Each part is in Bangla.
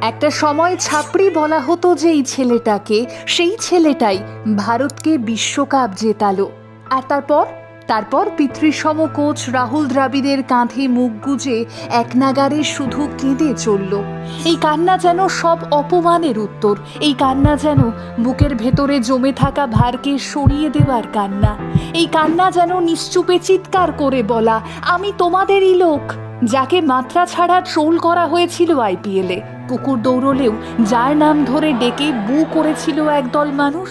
একটা সময় ছাপড়ি বলা হতো যে এই ছেলেটাকে, সেই ছেলেটাই ভারতকে বিশ্বকাপ জেতালো। আর তারপর? তারপর পিতৃসম কোচ রাহুল দ্রাবিড়ের কাঁধে মুখ গুজে এক নাগারে শুধু কেঁদে চলল। এই কান্না যেন সব অপমানের উত্তর। এই কান্না যেন বুকের ভেতরে জমে থাকা ভারকে সরিয়ে দেওয়ার কান্না। এই কান্না যেন নিশ্চুপে চিৎকার করে বলা, আমি তোমাদেরই লোক। যাকে মাত্রা ছাড়া ট্রোল করা হয়েছিল আইপিএলে। পুকুর দৌড়লেও যার নাম ধরে ডেকে বু করেছিল একদল মানুষ,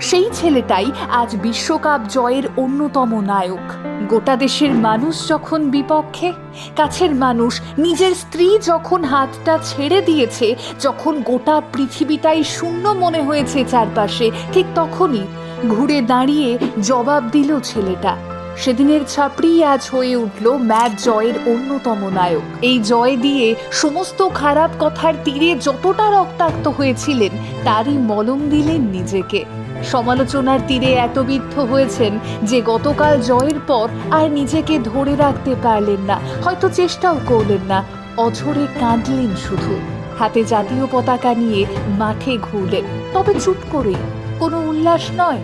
সেই ছেলেটাই আজ বিশ্বকাপ জয়ের অন্যতম নায়ক। গোটা দেশের মানুষ যখন বিপক্ষে, কাছের মানুষ নিজের স্ত্রী যখন হাতটা ছেড়ে দিয়েছে, যখন গোটা পৃথিবীটাই শূন্য মনে হয়েছে চারপাশে, ঠিক তখনই ঘুরে দাঁড়িয়ে জবাব দিল ছেলেটা। সেদিনের ছাপড়ি আজ হয়ে উঠল ম্যাচ জয়ের অন্যতম নায়ক। এই জয় দিয়ে সমস্ত খারাপ কথার তীরে যতটা রক্তাক্ত হয়েছিলেন, তারই মলম দিলেন নিজেকে। সমালোচনার তীরে এত বিদ্ধ হয়েছেন যে গতকাল জয়ের পর আর নিজেকে ধরে রাখতে পারলেন না, হয়তো চেষ্টাও করলেন না, অঝরে কাঁদলেন শুধু। হাতে জাতীয় পতাকা নিয়ে মাঠে ঘুরলেন। তবে চুপ করে কোনো উল্লাস নয়।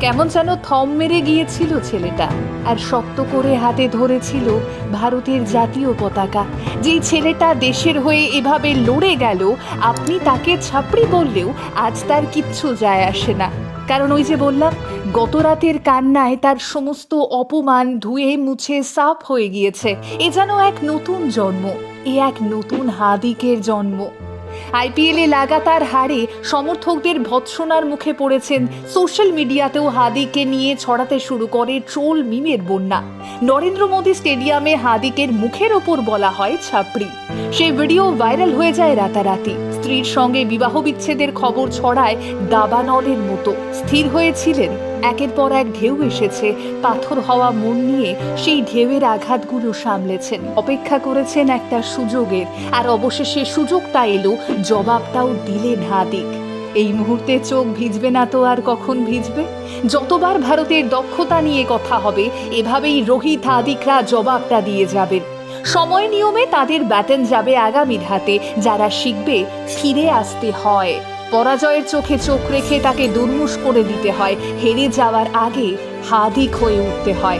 কেমন যেন থম মেরে গিয়েছিল ছেলেটা আর শক্ত করে হাতে ধরেছিল ভারতের জাতীয় পতাকা। যেই ছেলেটা দেশের হয়ে এভাবে লড়ে গেল, আপনি তাকে ছাপড়ি বললেও আজ তার কিচ্ছু যায় আসে না। কারণ ওই যে বললাম গত রাতের কান্নায় তার সমস্ত অপমান ধুয়ে মুছে সাফ হয়ে গিয়েছে। এ যেন এক নতুন জন্ম, এ এক নতুন হাদিকের জন্ম। আইপিএলে লাগাতার হারে সমর্থকদের ভৎসনার মুখে পড়েছেন। সোশ্যাল মিডিয়াতেও হাদিকে নিয়ে ছড়াতে শুরু করে ট্রোল মিমের বন্যা। নরেন্দ্র মোদী স্টেডিয়ামে হাদিকের মুখের ওপর বলা হয় ছাপড়ি। সেই ভিডিও ভাইরাল হয়ে যায় রাতারাতি। স্ত্রীর সঙ্গে বিবাহ বিচ্ছেদের খবর ছড়ায় দাবানলের মতো। স্থির হয়েছিলেন। একের পর এক ঢেউ এসেছে। পাথর হওয়া মন নিয়ে সেই ঢেউয়ের আঘাতগুলো সামলেছেন। অপেক্ষা করেছেন একটা সুযোগের। আর অবশেষে সুযোগটা এলো, জবাবটাও দিলেন হাদিক এই মুহূর্তে চোখ ভিজবে না তো আর কখন ভিজবে? যতবার ভারতের দক্ষতা নিয়ে কথা হবে, এভাবেই রোহিত আদিকরা জবাবটা দিয়ে যাবেন। সময় নিয়মে তাদের ব্যাটেন যাবে আগামীর হাতে যারা শিখবে, ফিরে আসতে হয়। পরাজয়ের চোখে চোখ রেখে তাকে দুর্মুষ করে দিতে হয়। হেরে যাওয়ার আগে হাদিক হয়ে উঠতে হয়।